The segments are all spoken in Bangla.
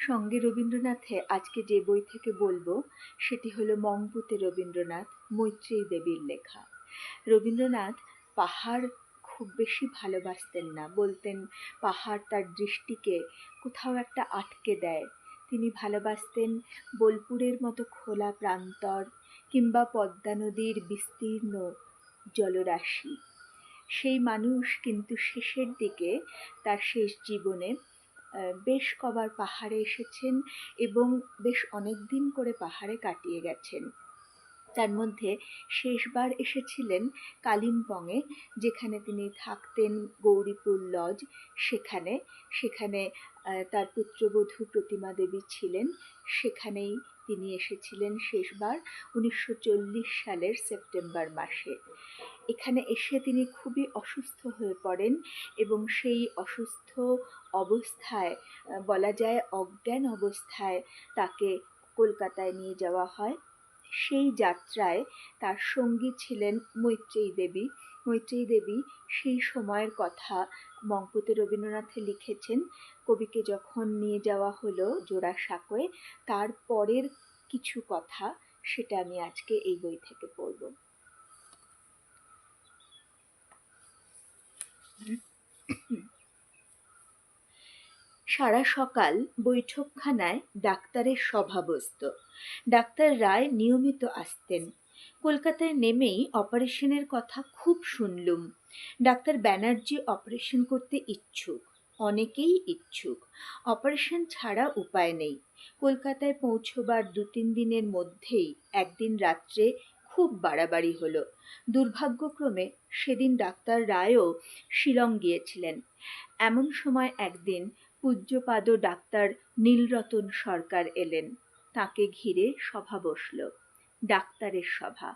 সঙ্গে রবীন্দ্রনাথে আজকে যে বই থেকে বলব, সেটি হলো মংপুতে রবীন্দ্রনাথ মৈত্রেয়ী দেবীর লেখা। রবীন্দ্রনাথ পাহাড় খুব বেশি ভালোবাসতেন না, বলতেন পাহাড় তার দৃষ্টিকে কোথাও একটা আটকে দেয়। তিনি ভালোবাসতেন বোলপুরের মতো খোলা প্রান্তর কিংবা পদ্মা নদীর বিস্তীর্ণ জলরাশি। সেই মানুষ কিন্তু শেষের দিকে তার শেষ জীবনে বেশ কবার পাহাড়ে এসেছেন এবং বেশ অনেক দিন করে পাহাড়ে কাটিয়ে গেছেন। তার মধ্যে শেষবার এসেছিলেন কালিম্পংয়ে, যেখানে তিনি থাকতেন গৌরীপুর লজ। সেখানে সেখানে তার পুত্রবধূ প্রতিমা দেবী ছিলেন। সেখানেই তিনি এসেছিলেন শেষবার উনিশশো চল্লিশ সালের সেপ্টেম্বর মাসে। এখানে এসে তিনি খুবই অসুস্থ হয়ে পড়েন এবং সেই অসুস্থ অবস্থায় বলা যায় অজ্ঞান অবস্থায় তাকে কলকাতায় নিয়ে যাওয়া হয়। সেই যাত্রায় তার সঙ্গী ছিলেন মৈত্রেয়ী দেবী। মৈত্রেয়ী দেবী সেই সময়ের কথা মঙ্কুতে রবীন্দ্রনাথে লিখেছেন, কবিকে যখন নিয়ে যাওয়া হলো জোড়া জোড়াসাঁকোয় তার পরের কিছু কথা সেটা আমি আজকে এই বই থেকে পড়ব। সারা সকাল বৈঠকখানায় ডাক্তারের সভা বসত ডাক্তার রায় নিয়মিত আসতেন। কলকাতায় নেমেই অপারেশনের কথা খুব শুনলুম। ডাক্তার ব্যানার্জি অপারেশন করতে ইচ্ছুক, অনেকেই ইচ্ছুক। অপারেশন ছাড়া উপায় নেই। কলকাতায় পৌঁছবার দু তিন দিনের মধ্যেই একদিন রাত্রে খুব বাড়াবাড়ি হলো। দুর্ভাগ্যক্রমে সেদিন ডাক্তার রায়ও শিলং গিয়েছিলেন। এমন সময় একদিন পূজ্যপাদ ডাক্তার নীলরতন সরকার এলেন। তাকে ঘিরে সভা বসল, ডাক্তারের সভা।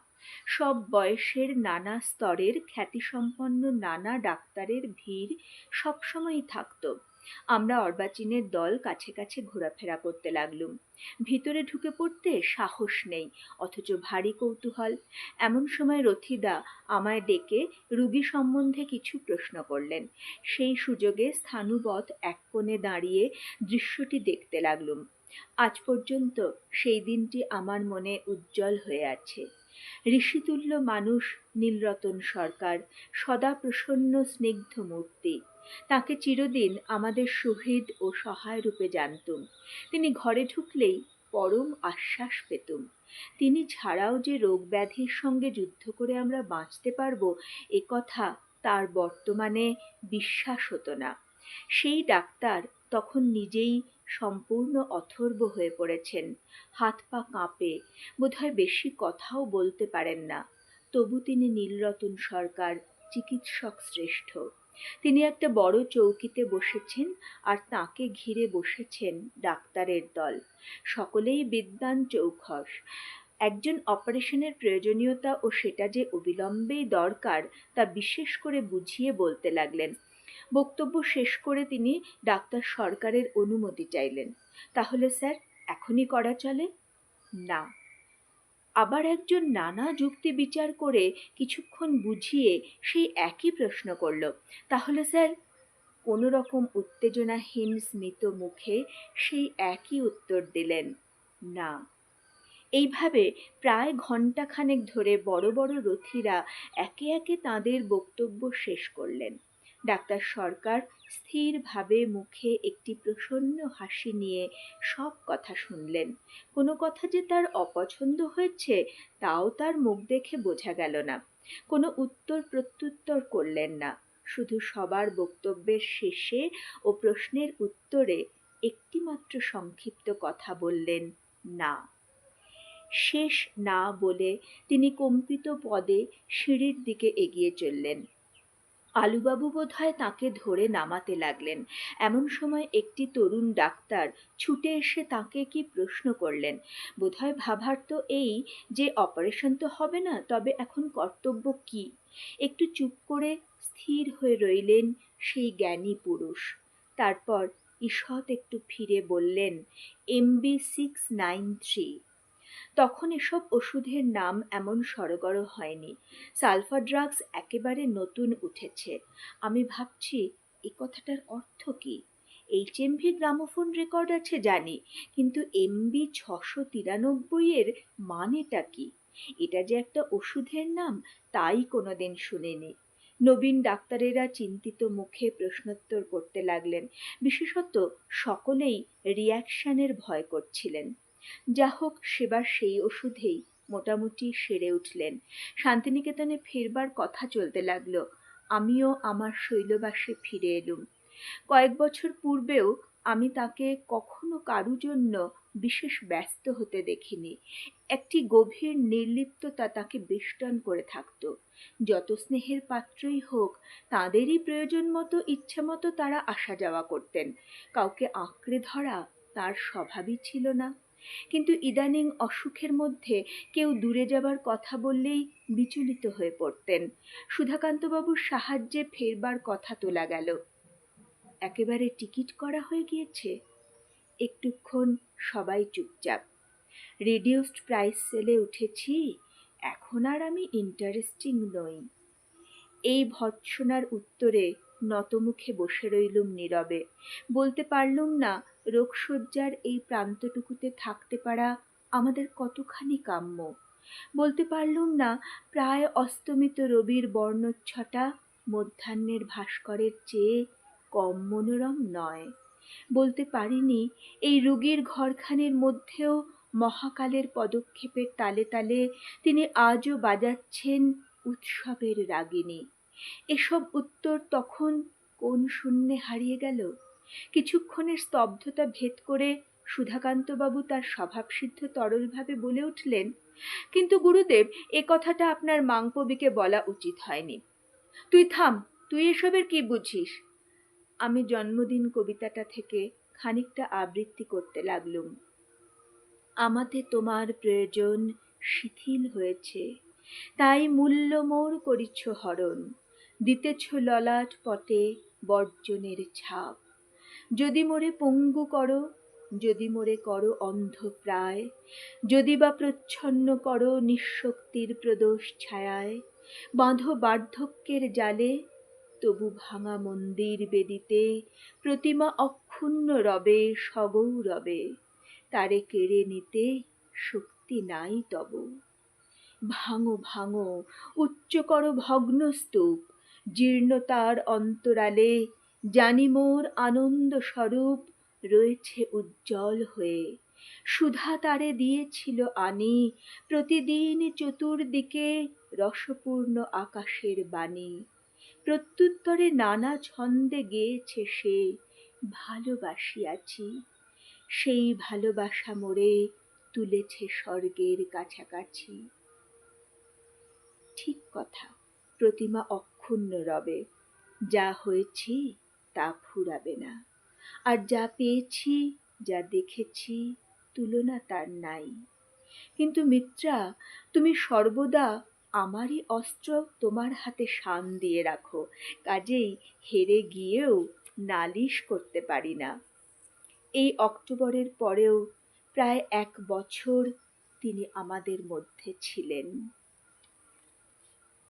সব বয়সের নানা স্তরের খ্যাতিসম্পন্ন নানা ডাক্তারের ভিড় সবসময়ই থাকতো। আমরা অর্বাচীনের দল কাছে কাছে ঘোরাফেরা করতে লাগলুম। ভিতরে ঢুকে পড়তে সাহস নেই, অথচ ভারী কৌতূহল। এমন সময় রথিদা আমায় ডেকে রুগী সম্বন্ধে কিছু প্রশ্ন করলেন। সেই সুযোগে স্থানুবৎ এক কোণে দাঁড়িয়ে দৃশ্যটি দেখতে লাগলুম। আজ পর্যন্ত সেই দিনটি আমার মনে উজ্জ্বল হয়ে আছে। ঋষিতুল্য মানুষ, নীলরতন সরকার, সদা প্রসন্ন স্নিগ্ধ মূর্তি। তাকে চিরদিন আমাদের সুহৃদ ও সহায় রূপে জানতুম। তিনি ঘরে ঢুকলেই পরম আশ্বাস পেতুম। তিনি ছাড়াও যে রোগ ব্যাধির সঙ্গে যুদ্ধ করে আমরা বাঁচতে পারব, এ কথা তার বর্তমানে বিশ্বাস হতো না। সেই ডাক্তার তখন নিজেই সম্পূর্ণ অথর্ব হয়ে পড়েছেন। হাত পা কাঁপে, বোধহয় বেশি কথাও বলতে পারেন না। তবু তিনি নীলরতন সরকার চিকিৎসক শ্রেষ্ঠ। তিনি একটা বড় চৌকিতে বসেছেন আর তাকে ঘিরে বসেছেন ডাক্তারের দল। সকলেই বিদ্বান চৌখস। একজন অপারেশনের প্রয়োজনীয়তা ও সেটা যে অবিলম্বেই দরকার তা বিশেষ করে বুঝিয়ে বলতে লাগলেন। বক্তব্য শেষ করে তিনি ডাক্তার সরকারের অনুমতি চাইলেন। তাহলে স্যার, এখনই করা চলে? না। আবার একজন নানা যুক্তি বিচার করে কিছুক্ষণ বুঝিয়ে সেই একই প্রশ্ন করল। তাহলে স্যার কোনো রকম উত্তেজনাহীন স্মিত মুখে সেই একই উত্তর দিলেন, না। এইভাবে প্রায় ঘণ্টাখানেক ধরে বড় বড় রথীরা একে একে তাঁদের বক্তব্য শেষ করলেন। ডাক্তার সরকার স্থিরভাবে মুখে একটি প্রসন্ন হাসি নিয়ে সব কথা শুনলেন। কোনো কথা যে তার অপছন্দ হয়েছে, তাও তার মুখ দেখে বোঝা গেল না। কোনো উত্তর প্রত্যুত্তর করলেন না। শুধু সবার বক্তব্যের শেষে ও প্রশ্নের উত্তরে একটিমাত্র সংক্ষিপ্ত কথা বললেন, না। শেষ না বলে তিনি কম্পিত পদে সিঁড়ির দিকে এগিয়ে চললেন। আলুবাবু বোধহয় তাকে ধরে নামাতে লাগলেন। এমন সময় একটি তরুণ ডাক্তার ছুটে এসে তাকে কি প্রশ্ন করলেন? বোধহয় ভাবার তো এই যে অপারেশন তো হবে না, তবে এখন কর্তব্য কি? একটু চুপ করে স্থির হয়ে রইলেন সেই জ্ঞানী পুরুষ। তারপর ঈষৎ একটু ফিরে বললেন, এমবি সিক্স নাইন থ্রি তখন এসব ওষুধের নাম এমন সরগর হয়নি। সালফার ড্রাগস একেবারে নতুন উঠেছে। আমি ভাবছি, এ কথাটার অর্থ কী? এইচএমভি গ্রামোফোন রেকর্ড আছে জানি, কিন্তু এমবি ছশো তিরানব্বইয়ের মানেটা কি? এটা যে একটা ওষুধের নাম, তাই কোনোদিন শুনিনি। নবীন ডাক্তারেরা চিন্তিত মুখে প্রশ্নোত্তর করতে লাগলেন। বিশেষত সকলেই রিয়াকশনের ভয় করছিলেন। যা হোক সেবার সেই ওষুধেই মোটামুটি সেরে উঠলেন। শান্তিনিকেতনে ফিরবার কথা চলতে লাগল। আমিও আমার শৈলবাসে ফিরে এলুম। কয়েক বছর পূর্বেও আমি তাকে কখনো কারু জন্য বিশেষ ব্যস্ত হতে দেখিনি। একটি গভীর নির্লিপ্ততা তাকে বেষ্টন করে থাকতো। যত স্নেহের পাত্রই হোক, তাঁদেরই প্রয়োজন মতো ইচ্ছে মতো তারা আসা যাওয়া করতেন। কাউকে আঁকড়ে ধরা তার স্বভাবই ছিল না। কিন্তু ইদানিং অসুখের মধ্যে কেউ দূরে যাবার কথা বললেই বিচলিত হয়ে পড়তেন। সুধাকান্তবাবুর সাহায্যে ফেরবার কথা তোলা গেল। একেবারে টিকিট করা হয়ে গিয়েছে? একটুক্ষণ সবাই চুপচাপ। রিডিউসড প্রাইস সেলে উঠেছি, এখন আর আমি ইন্টারেস্টিং নই। এই ভর্ৎসনার উত্তরে নতমুখে বসে রইলুম নীরবে। বলতে পারলুম না, রোগশয্যার এই প্রান্তটুকুতে থাকতে পারা আমাদের কতখানি কাম্য। বলতে পারলুম না, প্রায় অস্তমিত রবির বর্ণচ্ছটা মধ্যাহ্নের ভাস্করের চেয়ে কম মনোরম নয়। বলতে পারিনি, এই রুগীর ঘরখানের মধ্যেও মহাকালের পদক্ষেপের তালে তালে তিনি আজও বাজাচ্ছেন উৎসবের রাগিনী এসব উত্তর তখন কোন শূন্যে হারিয়ে গেল? কিছুক্ষণের স্তব্ধতা ভেদ করে সুধাকান্তবাবু তার স্বভাবসিদ্ধ তরলভাবে বলে উঠলেন, কিন্তু গুরুদেব, এ কথাটা আপনার মাংপবিকে বলা উচিত হয়নি। তুই থাম, তুই এসবের কি বুঝিস? আমি জন্মদিন কবিতাটা থেকে খানিকটা আবৃত্তি করতে লাগলুম। আমাতে তোমার প্রয়োজন শিথিল হয়েছে। তাই মূল্য মোর করিছ হরণ। দিতেছ ললাট পটে বর্জনের ছাপ। যদি মোরে পঙ্গু করো, যদি মোরে করো অন্ধ প্রায়, যদি বা প্রচ্ছন্ন করো নিঃশক্তির প্রদোষ ছায়ায়, বাঁধো বার্ধক্যের জালে, তবু ভাঙা মন্দির বেদিতে প্রতিমা অক্ষুণ্ণ রবে সগৌরবে, তারে কেড়ে নিতে শক্তি নাই তব। ভাঙো ভাঙো, উচ্চ করো ভগ্ন স্তূপ জীর্ণতার অন্তরালে জানি মোর আনন্দ স্বরূপ রয়েছে উজ্জ্বল হয়ে। সুধা তারে দিয়েছিল আনি, প্রতিদিন চতুর্দিকে রসপূর্ণ আকাশের বাণী। প্রত্যুত্তরে নানা ছন্দে গেয়েছে সে, ভালোবাসিয়াছি। সেই ভালোবাসা মোরে তুলেছে স্বর্গের কাছাকাছি। ঠিক কথা, প্রতিমা অক্ষুণ্ণ রবে। যা হয়েছি তা ফুরাবে না। আর যা পেয়েছি, যা দেখেছি, তুলনা তার নাই। কিন্তু মিত্রা, তুমি সর্বদা আমারই অস্ত্র তোমার হাতে শান দিয়ে রাখো, কাজেই হেরে গিয়েও নালিশ করতে পারি না। এই অক্টোবরের পরেও প্রায় এক বছর তিনি আমাদের মধ্যে ছিলেন।